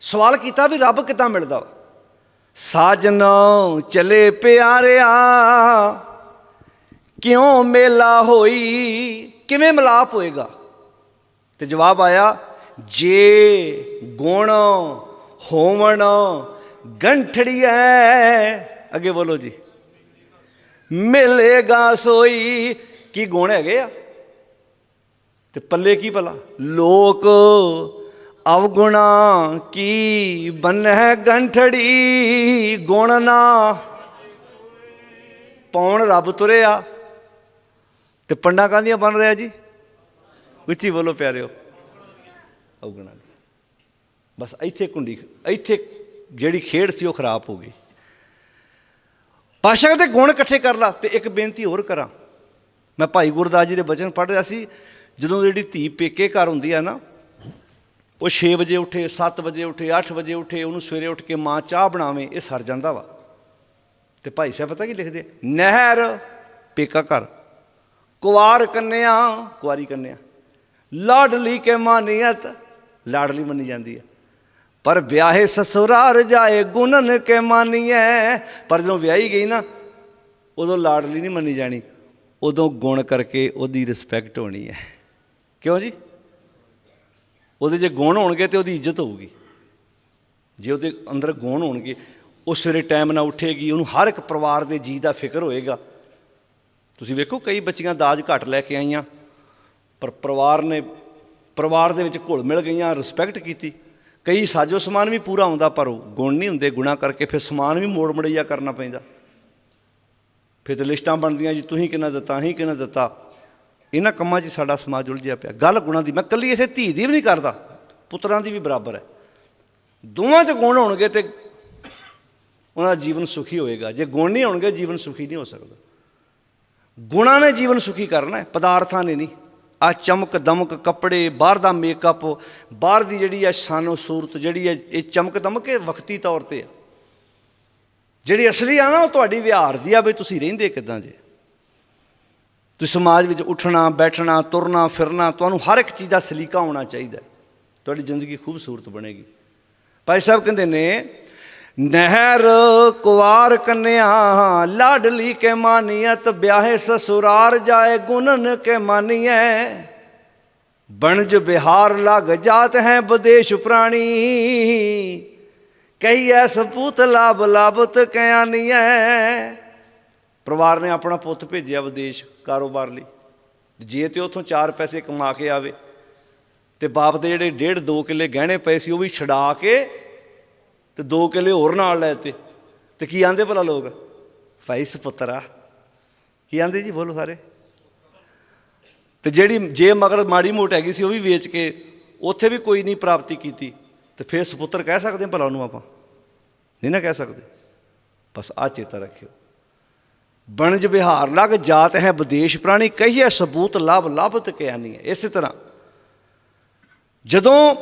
ਸਵਾਲ ਕੀਤਾ ਵੀ ਰੱਬ ਕਿੱਦਾਂ ਮਿਲਦਾ ਵਾ? ਸਾਜਨ ਚਲੇ ਪਿਆਰਿਆ, ਕਿਉਂ ਮੇਲਾ ਹੋਈ, ਕਿਵੇਂ ਮਿਲਾਪ ਹੋਏਗਾ? ਤੇ ਜਵਾਬ ਆਇਆ, ਜੇ ਗੁਣ ਹੋਵਣ ਗੰਠੜੀਐ, ਅੱਗੇ ਬੋਲੋ ਜੀ। ਮਿਲੇਗਾ ਸੋਈ, ਕੀ ਗੁਣ ਹੈਗੇ ਆ? ਤੇ ਪੱਲੇ ਕੀ ਭਲਾ? ਲੋਕ ਅਵਗੁਣਾ ਕੀ ਬੰਨਹਿ ਗੰਠੜੀ ਗੁਣ ਨਾ। ਪੌਣ ਰੱਬ ਤੁਰਿਆ। ਤੇ ਪੰਡਾ ਕਾਂਦੀਆਂ ਬਣ ਰਿਹਾ ਜੀ? ਉੱਚੀ ਬੋਲੋ ਪਿਆਰਿਓ। ਅਵਗੁਣਾ ਦੀ। ਬਸ ਇੱਥੇ ਕੁੰਡੀ, ਇੱਥੇ ਜਿਹੜੀ ਖੇਡ ਸੀ ਉਹ ਖਰਾਬ ਹੋ ਗਈ। ਪਾਸ਼ਾ ਦੇ ਗੁਣ ਇਕੱਠੇ ਕਰ ਲਾ, ਤੇ ਇੱਕ ਬੇਨਤੀ ਹੋਰ ਕਰਾਂ। ਮੈਂ ਭਾਈ ਗੁਰਦਾਸ ਜੀ ਦੇ ਬਚਨ ਪੜ੍ਹ ਰਿਹਾ ਸੀ। ਜਦੋਂ ਜਿਹੜੀ ਧੀ ਪੇਕੇ ਘਰ ਹੁੰਦੀ ਆ ਨਾ ਉਹ 6 ਵਜੇ ਉੱਠੇ 7 ਵਜੇ ਉੱਠੇ 8 ਵਜੇ ਉੱਠੇ, ਉਹਨੂੰ ਸਵੇਰੇ ਉੱਠ ਕੇ ਮਾਂ ਚਾਹ ਬਣਾਵੇ, ਇਹ ਸਰ ਜਾਂਦਾ ਵਾ। ਤੇ ਭਾਈ ਸਾਹਿਬ ਪਤਾ ਕੀ ਲਿਖਦੇ? ਨਹਿਰ ਪੇਕਾ ਘਰ, ਕੁਵਾਰ ਕੰਨਿਆ, ਕੁਵਾਰੀ ਕੰਨਿਆ। ਲਾਡਲੀ ਕੇ ਮਾਨੀਅਤ ਲਾਡਲੀ ਮੰਨੀ ਜਾਂਦੀ ਹੈ। ਪਰ ਵਿਆਹੇ ਸਸੁਰਾਰ ਜਾਏ ਗੁਨਨ ਕੇ ਮਾਨੀਐ, ਪਰ ਜਦੋਂ ਵਿਆਹੀ ਗਈ ਨਾ, ਉਦੋਂ ਲਾਡਲੀ ਨਹੀਂ ਮੰਨੀ ਜਾਣੀ, ਉਦੋਂ ਗੁਣ ਕਰਕੇ ਉਹਦੀ ਰਿਸਪੈਕਟ ਹੋਣੀ ਹੈ। ਕਿਉਂ ਜੀ? ਉਹਦੇ ਜੇ ਗੁਣ ਹੋਣਗੇ ਤੇ ਉਹਦੀ ਇੱਜ਼ਤ ਹੋਊਗੀ। ਜੇ ਉਹਦੇ ਅੰਦਰ ਗੁਣ ਹੋਣਗੇ, ਉਹ ਸਵੇਰੇ ਟਾਈਮ ਨਾਲ ਉੱਠੇਗੀ, ਉਹਨੂੰ ਹਰ ਇੱਕ ਪਰਿਵਾਰ ਦੇ ਜੀ ਦਾ ਫਿਕਰ ਹੋਏਗਾ। ਤੁਸੀਂ ਵੇਖੋ, ਕਈ ਬੱਚੀਆਂ ਦਾਜ ਘੱਟ ਲੈ ਕੇ ਆਈਆਂ, ਪਰ ਪਰਿਵਾਰ ਨੇ, ਪਰਿਵਾਰ ਦੇ ਵਿੱਚ ਘੁਲ ਮਿਲ ਗਈਆਂ ਰਿਸਪੈਕਟ ਕੀਤੀ। ਕਈ ਸਾਜੋ ਸਮਾਨ ਵੀ ਪੂਰਾ ਆਉਂਦਾ ਪਰ ਉਹ ਗੁਣ ਨਹੀਂ ਹੁੰਦੇ। ਗੁਣਾ ਕਰਕੇ ਫਿਰ ਸਮਾਨ ਵੀ ਮੋੜ ਮੜਈਆ ਕਰਨਾ ਪੈਂਦਾ। ਫਿਰ ਤੇ ਲਿਸਟਾਂ ਬਣਦੀਆਂ ਜੀ ਤੁਸੀਂ ਕਿੰਨਾ ਦਿੱਤਾ, ਅਸੀਂ ਕਿੰਨਾ ਦਿੱਤਾ। ਇਹਨਾਂ ਕੰਮਾਂ 'ਚ ਸਾਡਾ ਸਮਾਜ ਉਲਝਿਆ ਪਿਆ। ਗੱਲ ਗੁਣਾਂ ਦੀ, ਮੈਂ ਕੱਲੀ ਇਥੇ ਧੀ ਦੀ ਵੀ ਨਹੀਂ ਕਰਦਾ, ਪੁੱਤਰਾਂ ਦੀ ਵੀ ਬਰਾਬਰ ਹੈ। ਦੋਵਾਂ 'ਚ ਗੁਣ ਹੋਣਗੇ ਤੇ ਉਹਨਾਂ ਦਾ ਜੀਵਨ ਸੁਖੀ ਹੋਏਗਾ। ਜੇ ਗੁਣ ਨਹੀਂ ਹੋਣਗੇ, ਜੀਵਨ ਸੁਖੀ ਨਹੀਂ ਹੋ ਸਕਦਾ। ਗੁਣਾਂ ਨੇ ਜੀਵਨ ਸੁਖੀ ਕਰਨਾ ਹੈ, ਪਦਾਰਥਾਂ ਨੇ ਨਹੀਂ। ਆ ਚਮਕ ਦਮਕ ਕੱਪੜੇ, ਬਾਹਰ ਦਾ ਮੇਕਅਪ ਬਾਹਰ ਦੀ ਜਿਹੜੀ ਆ ਸ਼ਾਨੋ ਸੂਰਤ ਜਿਹੜੀ ਹੈ ਇਹ ਚਮਕ ਦਮਕ ਇਹ ਵਕਤੀ ਤੌਰ ਤੇ ਆ। ਜਿਹੜੀ ਅਸਲੀ ਆ ਨਾ, ਉਹ ਤੁਹਾਡੀ ਵਿਹਾਰ ਦੀ ਆ, ਵੀ ਤੁਸੀਂ ਰਹਿੰਦੇ ਕਿਦਾਂ ਜੇ। ਤੁਸੀਂ ਸਮਾਜ ਵਿੱਚ ਉੱਠਣਾ, ਬੈਠਣਾ, ਤੁਰਨਾ, ਫਿਰਨਾ, ਤੁਹਾਨੂੰ ਹਰ ਇੱਕ ਚੀਜ਼ ਦਾ ਸਲੀਕਾ ਹੋਣਾ ਚਾਹੀਦਾ ਤੁਹਾਡੀ ਜ਼ਿੰਦਗੀ ਖੂਬਸੂਰਤ ਬਣੇਗੀ। ਭਾਈ ਸਾਹਿਬ ਕਹਿੰਦੇ ਨੇ, ਨਹਿਰ ਕੁਵਾਰ ਕੰਨਿਆ ਲਾਡਲੀ ਕੇ ਮਾਨੀਅਤ ਵਿਆਹੇ ਸਸੁਰਾਰ ਜਾਏ ਗੁਨਨ ਕੇ ਮਾਨੀਐ। ਬਣਜ ਬਿਹਾਰ ਲਗ ਜਾਤ ਹੈ ਵਿਦੇਸ਼ ਪ੍ਰਾਣੀ ਕਈ ਐ ਸਪੂਤ ਲਾਭ ਲਾਭਤ ਕਿਆਨੀਐ ਪਰਿਵਾਰ ਨੇ ਆਪਣਾ ਪੁੱਤ ਭੇਜਿਆ ਵਿਦੇਸ਼ ਕਾਰੋਬਾਰ ਲਈ। ਜੇ ਤੇ ਉਥੋਂ 4 ਪੈਸੇ ਕਮਾ ਕੇ ਆਵੇ, ਤੇ ਬਾਪ ਦੇ ਜਿਹੜੇ ਡੇਢ 2 ਕਿੱਲੇ ਗਹਿਣੇ ਪਏ ਸੀ, ਉਹ ਵੀ ਛਡਾ ਕੇ ਤੇ 2 ਕਿੱਲੇ ਹੋਰ ਨਾਲ ਲੈ ਤੇ। ਕੀ ਆਂਦੇ ਭਲਾ ਲੋਕ? ਭਾਈ ਸੁਪੁੱਤਰਾ ਕੀ ਆਂਦੇ ਜੀ ਬੋਲੋ ਸਾਰੇ? ਤੇ ਜਿਹੜੀ ਜੇ ਮਗਰ ਮਾੜੀ ਮੋਟ ਹੈਗੀ ਸੀ, ਉਹ ਵੀ ਵੇਚ ਕੇ ਉੱਥੇ ਵੀ ਕੋਈ ਨਹੀਂ ਪ੍ਰਾਪਤੀ ਕੀਤੀ। ਤੇ ਫਿਰ ਸੁਪੁੱਤਰ ਕਹਿ ਸਕਦੇ ਹਾਂ ਭਲਾ ਉਹਨੂੰ ਆਪਾਂ। ਨਹੀਂ ਨਾ ਕਹਿ ਸਕਦੇ। ਬਸ ਆ ਚੇਤਾ ਰੱਖਿਓ। ਬਣਜ ਬਿਹਾਰ ਲਗ ਜਾਤ ਹੈ ਵਿਦੇਸ਼ ਪ੍ਰਾਣੀ ਕਹੀਏ ਸਬੂਤ ਲਭ ਲਭਤ ਕਿਆਨੀ ਹੈ ਇਸੇ ਤਰ੍ਹਾਂ ਜਦੋਂ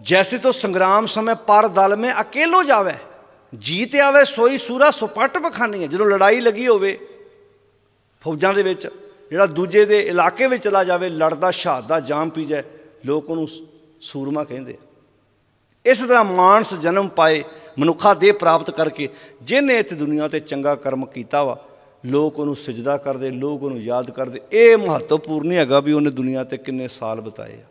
ਜੈਸੇ ਤੋਂ ਸੰਗਰਾਮ ਸਮੇਂ ਪਰ ਦਲ ਮੇ ਅਕੇਲੋ ਜਾਵੇ, ਜੀਤ ਆਵੇ, ਸੋਈ ਸੂਰਾ ਸੁਪਟ ਬਖਾਨੀ ਹੈ ਜਦੋਂ ਲੜਾਈ ਲੱਗੀ ਹੋਵੇ ਫੌਜਾਂ ਦੇ ਵਿੱਚ, ਜਿਹੜਾ ਦੂਜੇ ਦੇ ਇਲਾਕੇ ਵਿੱਚ ਚਲਾ ਜਾਵੇ, ਲੜਦਾ ਸ਼ਹਾਦਤ ਜਾਮ ਪੀ ਜਾਏ, ਲੋਕ ਉਹਨੂੰ ਸੂਰਮਾ ਕਹਿੰਦੇ ਇਸ ਤਰ੍ਹਾਂ ਮਾਨਸ ਜਨਮ ਪਾਏ, ਮਨੁੱਖਾ ਦੇਹ ਪ੍ਰਾਪਤ ਕਰਕੇ ਜਿਹਨੇ ਇੱਥੇ ਦੁਨੀਆ ਤੇ ਚੰਗਾ ਕਰਮ ਕੀਤਾ ਵਾ ਲੋਕ ਉਹਨੂੰ ਸਜਦਾ ਕਰਦੇ, ਲੋਕ ਉਹਨੂੰ ਯਾਦ ਕਰਦੇ। ਇਹ ਮਹੱਤਵਪੂਰਨ ਨਹੀਂ ਹੈਗਾ ਵੀ ਉਹਨੇ ਦੁਨੀਆ ਤੇ ਕਿੰਨੇ ਸਾਲ ਬਿਤਾਏ ਆ।